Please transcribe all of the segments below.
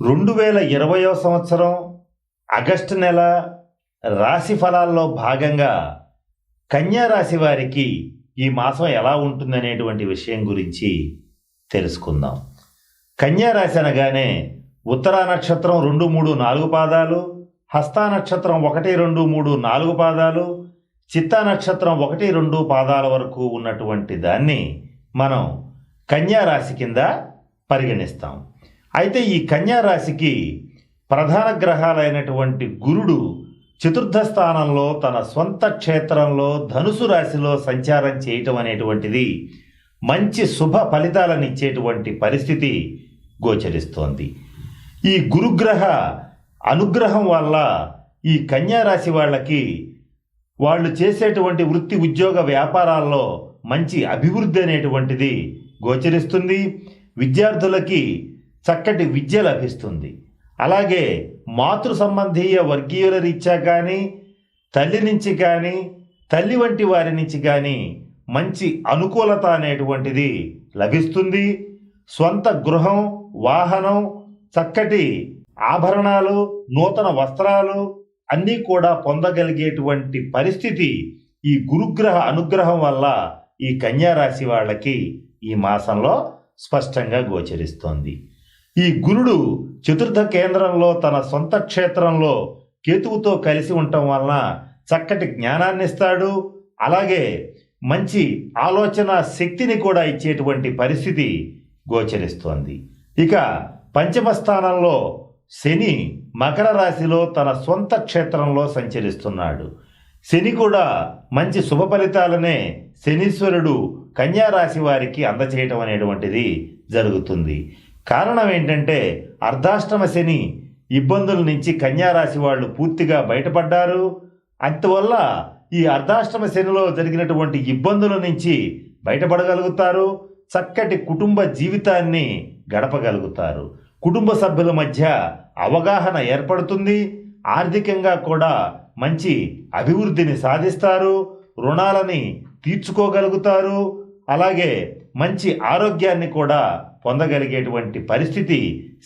రెండు వేల ఇరవయో సంవత్సరం ఆగస్టు నెల రాశి ఫలాల్లో భాగంగా కన్యా రాశి వారికి ఈ మాసం ఎలా ఉంటుందనేటువంటి విషయం గురించి తెలుసుకుందాం. కన్యా రాశి అనగానే ఉత్తరా నక్షత్రం రెండు మూడు నాలుగు పాదాలు హస్తా నక్షత్రం ఒకటి రెండు మూడు నాలుగు పాదాలు చిత్తా నక్షత్రం ఒకటి రెండు పాదాల వరకు ఉన్నటువంటి దాన్ని మనం కన్యా రాశి కింద పరిగణిస్తాం. అయితే ఈ కన్యా రాశికి ప్రధాన గ్రహాలైనటువంటి గురుడు చతుర్థ స్థానంలో తన స్వంత క్షేత్రంలో ధనుసు రాశిలో సంచారం చేయటం అనేటువంటిది మంచి శుభ ఫలితాలను ఇచ్చేటువంటి పరిస్థితి గోచరిస్తోంది. ఈ గురుగ్రహ అనుగ్రహం వల్ల ఈ కన్యా రాశి వాళ్ళకి వాళ్ళు చేసేటువంటి వృత్తి ఉద్యోగ వ్యాపారాల్లో మంచి అభివృద్ధి అనేటువంటిది గోచరిస్తుంది. విద్యార్థులకి చక్కటి విద్య లభిస్తుంది. అలాగే మాతృ సంబంధీయ వర్గీయుల రీత్యా కానీ తల్లి నుంచి కానీ తల్లి వంటి వారి నుంచి కానీ మంచి అనుకూలత అనేటువంటిది లభిస్తుంది. స్వంత గృహం వాహనం చక్కటి ఆభరణాలు నూతన వస్త్రాలు అన్నీ కూడా పొందగలిగేటువంటి పరిస్థితి ఈ గురుగ్రహ అనుగ్రహం వల్ల ఈ కన్యారాశి వాళ్ళకి ఈ మాసంలో స్పష్టంగా గోచరిస్తోంది. ఈ గురుడు చతుర్థ కేంద్రంలో తన సొంత క్షేత్రంలో కేతువుతో కలిసి ఉండటం వలన చక్కటి జ్ఞానాన్ని ఇస్తాడు అలాగే మంచి ఆలోచన శక్తిని కూడా ఇచ్చేటువంటి పరిస్థితి గోచరిస్తోంది. ఇక పంచమ స్థానంలో శని మకర రాశిలో తన సొంత క్షేత్రంలో సంచరిస్తున్నాడు. శని కూడా మంచి శుభ ఫలితాలనే శనీశ్వరుడు కన్యా రాశి వారికి అందచేయటం అనేటువంటిది జరుగుతుంది. కారణం ఏంటంటే అర్ధాష్టమ శని ఇబ్బందుల నుంచి కన్యారాశి వాళ్ళు పూర్తిగా బయటపడ్డారు. అందువల్ల ఈ అర్ధాష్టమ శనిలో జరిగినటువంటి ఇబ్బందుల నుంచి బయటపడగలుగుతారు. చక్కటి కుటుంబ జీవితాన్ని గడపగలుగుతారు. కుటుంబ సభ్యుల మధ్య అవగాహన ఏర్పడుతుంది. ఆర్థికంగా కూడా మంచి అభివృద్ధిని సాధిస్తారు. రుణాలని తీర్చుకోగలుగుతారు. అలాగే మంచి ఆరోగ్యాన్ని కూడా పొందగలిగేటువంటి పరిస్థితి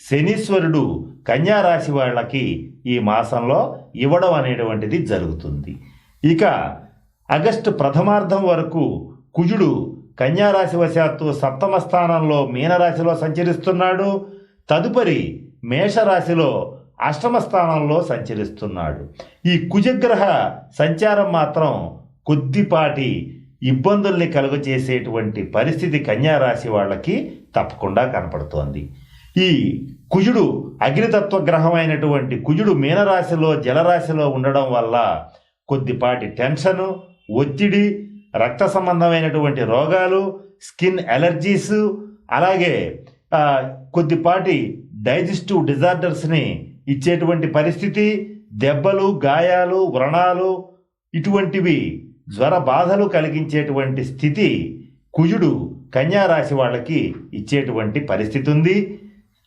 శనీశ్వరుడు కన్యా రాశి వాళ్ళకి ఈ మాసంలో ఇవ్వడం అనేటువంటిది జరుగుతుంది. ఇక ఆగస్టు ప్రథమార్థం వరకు కుజుడు కన్యారాశి వశాత్తు సప్తమ స్థానంలో మీనరాశిలో సంచరిస్తున్నాడు. తదుపరి మేషరాశిలో అష్టమ స్థానంలో సంచరిస్తున్నాడు. ఈ కుజగ్రహ సంచారం మాత్రం కొద్దిపాటి ఇబ్బందుల్ని కలుగజేసేటువంటి పరిస్థితి కన్యా రాశి వాళ్ళకి తప్పకుండా కనపడుతోంది. ఈ కుజుడు అగ్నితత్వ గ్రహం అయినటువంటి కుజుడు మీనరాశిలో జలరాశిలో ఉండడం వల్ల కొద్దిపాటి టెన్షను ఒత్తిడి రక్త సంబంధమైనటువంటి రోగాలు స్కిన్ ఎలర్జీస్ అలాగే కొద్దిపాటి డైజెస్టివ్ డిజార్డర్స్ని ఇచ్చేటువంటి పరిస్థితి దెబ్బలు గాయాలు వ్రణాలు ఇటువంటివి జ్వర బాధలు కలిగించేటువంటి స్థితి కుజుడు కన్యారాశి వాళ్ళకి ఇచ్చేటువంటి పరిస్థితి ఉంది.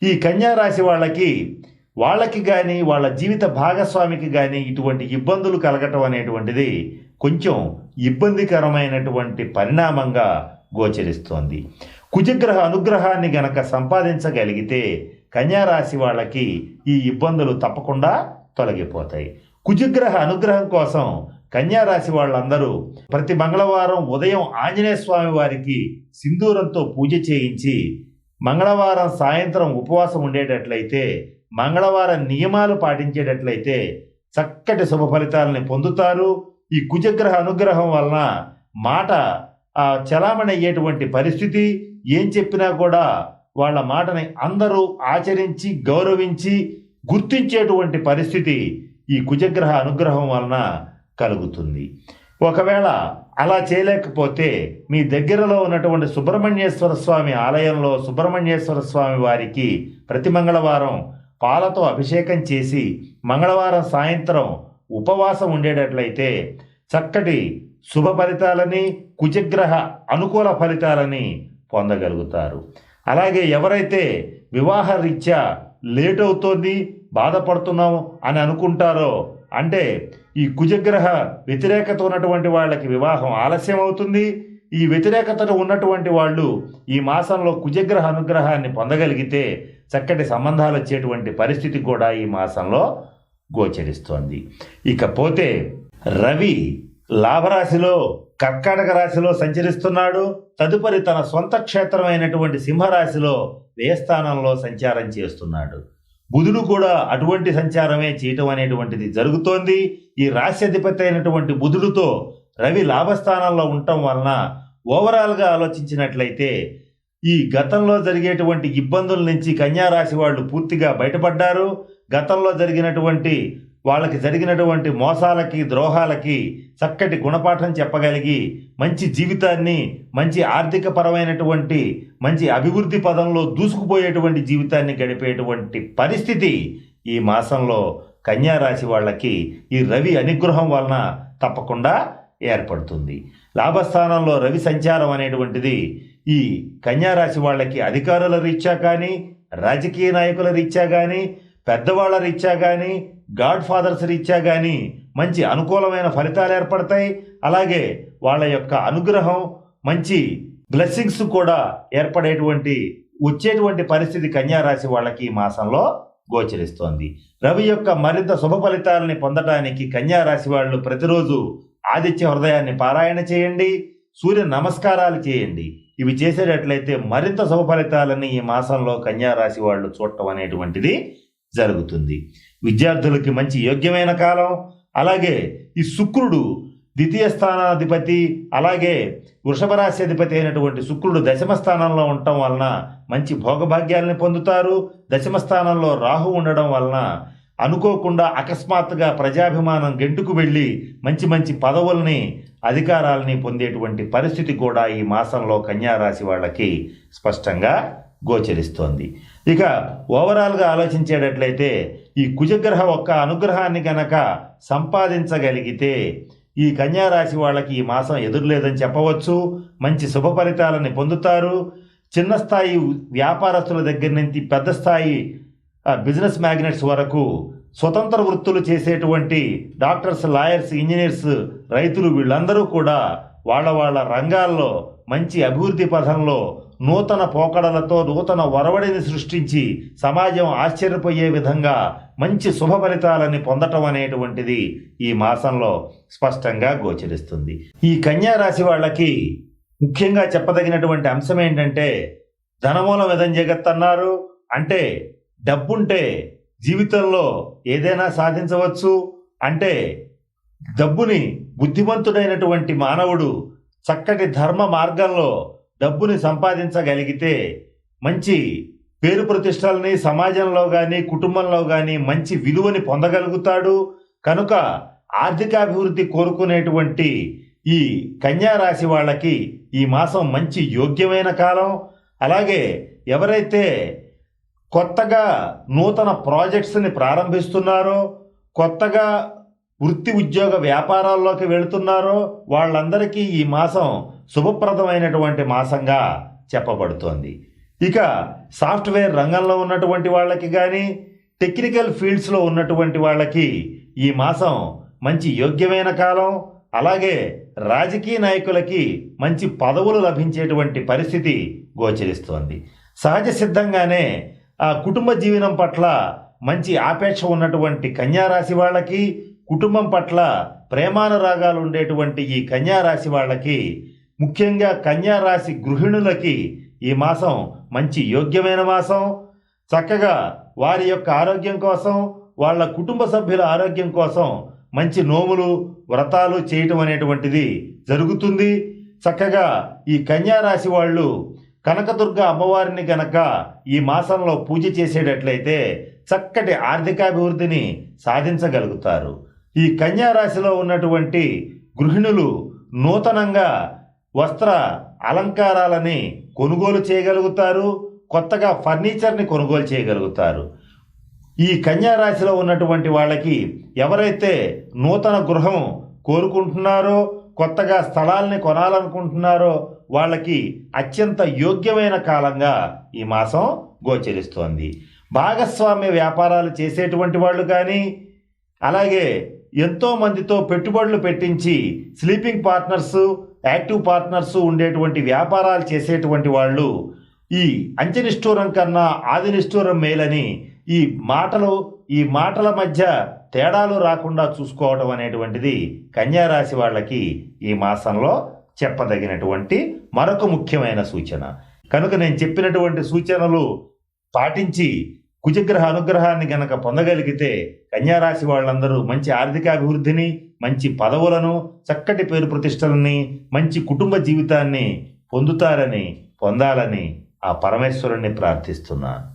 ఈ కన్యారాశి వాళ్ళకి వాళ్ళకి కానీ వాళ్ళ జీవిత భాగస్వామికి కానీ ఇటువంటి ఇబ్బందులు కలగటం అనేటువంటిది కొంచెం ఇబ్బందికరమైనటువంటి పరిణామంగా గోచరిస్తోంది. కుజగ్రహ అనుగ్రహాన్ని గనక సంపాదించగలిగితే కన్యారాశి వాళ్ళకి ఈ ఇబ్బందులు తప్పకుండా తొలగిపోతాయి. కుజగ్రహ అనుగ్రహం కోసం కన్యా రాశి వాళ్ళందరూ ప్రతి మంగళవారం ఉదయం ఆంజనేయ స్వామి వారికి సింధూరంతో పూజ చేయించి మంగళవారం సాయంత్రం ఉపవాసం ఉండేటట్లయితే మంగళవారం నియమాలు పాటించేటట్లయితే చక్కటి శుభ ఫలితాలని పొందుతారు. ఈ కుజగ్రహ అనుగ్రహం వలన మాట చలామణి అయ్యేటువంటి పరిస్థితి. ఏం చెప్పినా కూడా వాళ్ళ మాటని అందరూ ఆచరించి గౌరవించి గుర్తించేటువంటి పరిస్థితి ఈ కుజగ్రహ అనుగ్రహం వలన కలుగుతుంది. ఒకవేళ అలా చేయలేకపోతే మీ దగ్గరలో ఉన్నటువంటి సుబ్రహ్మణ్యేశ్వర స్వామి ఆలయంలో సుబ్రహ్మణ్యేశ్వర స్వామి వారికి ప్రతి మంగళవారం పాలతో అభిషేకం చేసి మంగళవారం సాయంత్రం ఉపవాసం ఉండేటట్లయితే చక్కటి శుభ ఫలితాలని కుజగ్రహ అనుకూల ఫలితాలని పొందగలుగుతారు. అలాగే ఎవరైతే వివాహ రీత్యా లేట్ అవుతోంది బాధపడుతున్నాం అని అనుకుంటారో అంటే ఈ కుజగ్రహ వ్యతిరేకత ఉన్నటువంటి వాళ్ళకి వివాహం ఆలస్యం అవుతుంది ఈ వ్యతిరేకతను ఉన్నటువంటి వాళ్ళు ఈ మాసంలో కుజగ్రహ అనుగ్రహాన్ని పొందగలిగితే చక్కటి సంబంధాలు వచ్చేటువంటి పరిస్థితి కూడా ఈ మాసంలో గోచరిస్తోంది. ఇకపోతే రవి లాభరాశిలో కర్కాటక రాశిలో సంచరిస్తున్నాడు. తదుపరి తన సొంత క్షేత్రమైనటువంటి సింహరాశిలో వ్యయస్థానంలో సంచారం చేస్తున్నాడు. బుధుడు కూడా అటువంటి సంచారమే చేయటం అనేటువంటిది జరుగుతోంది. ఈ రాశ్యాధిపతి అయినటువంటి బుధుడుతో రవి లాభస్థానంలో ఉండటం వలన ఓవరాల్గా ఆలోచించినట్లయితే ఈ గతంలో జరిగేటువంటి ఇబ్బందుల నుంచి కన్యా రాశి వాళ్ళు పూర్తిగా బయటపడ్డారు. గతంలో జరిగినటువంటి వాళ్ళకి జరిగినటువంటి మోసాలకి ద్రోహాలకి చక్కటి గుణపాఠం చెప్పగలిగి మంచి జీవితాన్ని మంచి ఆర్థిక పరమైనటువంటి మంచి అభివృద్ధి పదంలో దూసుకుపోయేటువంటి జీవితాన్ని గడిపేటువంటి పరిస్థితి ఈ మాసంలో కన్యా రాశి వాళ్ళకి ఈ రవి అనుగ్రహం వలన తప్పకుండా ఏర్పడుతుంది. లాభస్థానంలో రవి సంచారం అనేటువంటిది ఈ కన్యా రాశి వాళ్ళకి అధికారుల రీత్యా కానీ రాజకీయ నాయకుల రీత్యా కానీ పెద్దవాళ్ళ రీత్యా కానీ గాడ్ ఫాదర్స్ రీత్యా కానీ మంచి అనుకూలమైన ఫలితాలు ఏర్పడతాయి. అలాగే వాళ్ళ యొక్క అనుగ్రహం మంచి బ్లెస్సింగ్స్ కూడా ఏర్పడేటువంటి వచ్చేటువంటి పరిస్థితి కన్యా రాశి వాళ్ళకి ఈ మాసంలో గోచరిస్తోంది. రవి యొక్క మరింత శుభ ఫలితాలని పొందడానికి కన్యా రాశి వాళ్ళు ప్రతిరోజు ఆదిత్య హృదయాన్ని పారాయణ చేయండి. సూర్య నమస్కారాలు చేయండి. ఇవి చేసేటట్లయితే మరింత శుభ ఫలితాలని ఈ మాసంలో కన్యా రాశి వాళ్ళు చూడటం అనేటువంటిది జరుగుతుంది. విద్యార్థులకి మంచి యోగ్యమైన కాలం అలాగే ఈ శుక్రుడు ద్వితీయ స్థానాధిపతి అలాగే వృషభ రాశి అధిపతి అయినటువంటి శుక్రుడు దశమ స్థానంలో ఉండటం వలన మంచి భోగభాగ్యాలని పొందుతారు. దశమ స్థానంలో రాహు ఉండడం వలన అనుకోకుండా అకస్మాత్తుగా ప్రజాభిమానం గెంటుకు వెళ్ళి మంచి మంచి పదవుల్ని అధికారాలని పొందేటువంటి పరిస్థితి కూడా ఈ మాసంలో కన్యారాశి వాళ్ళకి స్పష్టంగా గోచరిస్తోంది. ఇక ఓవరాల్గా ఆలోచించేటట్లయితే ఈ కుజగ్రహ ఒక్క అనుగ్రహాన్ని గనక సంపాదించగలిగితే ఈ కన్యారాశి వాళ్ళకి ఈ మాసం ఎదురులేదని చెప్పవచ్చు. మంచి శుభ ఫలితాలని పొందుతారు. చిన్న స్థాయి వ్యాపారస్తుల దగ్గర నుంచి పెద్ద స్థాయి బిజినెస్ మ్యాగ్నెట్స్ వరకు స్వతంత్ర వృత్తులు చేసేటువంటి డాక్టర్స్ లాయర్స్ ఇంజనీర్స్ రైతులు వీళ్ళందరూ కూడా వాళ్ళ వాళ్ళ రంగాల్లో మంచి అభివృద్ధి పథంలో నూతన పోకడలతో నూతన ఒరవడిని సృష్టించి సమాజం ఆశ్చర్యపోయే విధంగా మంచి శుభ ఫలితాలని పొందటం అనేటువంటిది ఈ మాసంలో స్పష్టంగా గోచరిస్తుంది. ఈ కన్యా రాశి వాళ్ళకి ముఖ్యంగా చెప్పదగినటువంటి అంశం ఏంటంటే ధనమూలం విధం జగత్తన్నారు అంటే డబ్బుంటే జీవితంలో ఏదైనా సాధించవచ్చు. అంటే డబ్బుని బుద్ధిమంతుడైనటువంటి మానవుడు చక్కటి ధర్మ మార్గంలో డబ్బుని సంపాదించగలిగితే మంచి పేరు ప్రతిష్టలని సమాజంలో కానీ కుటుంబంలో కానీ మంచి విలువని పొందగలుగుతాడు. కనుక ఆర్థికాభివృద్ధి కోరుకునేటువంటి ఈ కన్యా రాశి వాళ్ళకి ఈ మాసం మంచి యోగ్యమైన కాలం. అలాగే ఎవరైతే కొత్తగా నూతన ప్రాజెక్ట్స్ని ప్రారంభిస్తున్నారో కొత్తగా వృత్తి ఉద్యోగ వ్యాపారాల్లోకి వెళుతున్నారో వాళ్ళందరికీ ఈ మాసం శుభప్రదమైనటువంటి మాసంగా చెప్పబడుతోంది. ఇక సాఫ్ట్వేర్ రంగంలో ఉన్నటువంటి వాళ్ళకి కానీ టెక్నికల్ ఫీల్డ్స్లో ఉన్నటువంటి వాళ్ళకి ఈ మాసం మంచి యోగ్యమైన కాలం అలాగే రాజకీయ నాయకులకి మంచి పదవులు లభించేటువంటి పరిస్థితి గోచరిస్తోంది. సహజ సిద్ధంగానే ఆ కుటుంబ జీవనం పట్ల మంచి ఆపేక్ష ఉన్నటువంటి కన్యారాశి వాళ్ళకి కుటుంబం పట్ల ప్రేమానురాగాలు ఉండేటువంటి ఈ కన్యారాశి వాళ్ళకి ముఖ్యంగా కన్యా రాశి గృహిణులకి ఈ మాసం మంచి యోగ్యమైన మాసం. చక్కగా వారి యొక్క ఆరోగ్యం కోసం వాళ్ళ కుటుంబ సభ్యుల ఆరోగ్యం కోసం మంచి నోములు వ్రతాలు చేయటం అనేటువంటిది జరుగుతుంది. చక్కగా ఈ కన్యా రాశి వాళ్ళు కనకదుర్గ అమ్మవారిని గనక ఈ మాసంలో పూజ చేసేటట్లయితే చక్కటి ఆర్థికాభివృద్ధిని సాధించగలుగుతారు. ఈ కన్యా రాశిలో ఉన్నటువంటి గృహిణులు నూతనంగా వస్త్ర అలంకారాలని కొనుగోలు చేయగలుగుతారు కొత్తగా ఫర్నిచర్ని కొనుగోలు చేయగలుగుతారు. ఈ కన్యా రాశిలో ఉన్నటువంటి వాళ్ళకి ఎవరైతే నూతన గృహం కోరుకుంటున్నారో కొత్తగా స్థలాల్ని కొనాలనుకుంటున్నారో వాళ్ళకి అత్యంత యోగ్యమైన కాలంగా ఈ మాసం గోచరిస్తోంది. భాగస్వామ్య వ్యాపారాలు చేసేటువంటి వాళ్ళు కానీ అలాగే ఎంతో మందితో పెట్టుబడులు పెట్టించి స్లీపింగ్ పార్ట్నర్స్ యాక్టివ్ పార్ట్నర్స్ ఉండేటువంటి వ్యాపారాలు చేసేటువంటి వాళ్ళు ఈ అంచనిష్ఠూరం కన్నా ఆదినిష్ఠూరం మేలని ఈ మాటలు ఈ మాటల మధ్య తేడాలు రాకుండా చూసుకోవడం అనేటువంటిది కన్యారాశి వాళ్ళకి ఈ మాసంలో చెప్పదగినటువంటి మరొక ముఖ్యమైన సూచన. కనుక నేను చెప్పినటువంటి సూచనలు పాటించి కుజగ్రహ అనుగ్రహాన్ని గనక పొందగలిగితే కన్యారాశి వాళ్ళందరూ మంచి ఆర్థికాభివృద్ధిని మంచి పదవులను చక్కటి పేరు ప్రతిష్టలని మంచి కుటుంబ జీవితాన్ని పొందుతారని పొందాలని ఆ పరమేశ్వరుణ్ణి ప్రార్థిస్తున్నాను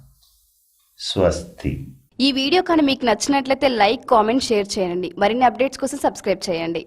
స్వస్తి. ఈ వీడియో కానీ మీకు నచ్చినట్లయితే లైక్ కామెంట్ షేర్ చేయండి. మరిన్ని అప్డేట్స్ కోసం సబ్స్క్రైబ్ చేయండి.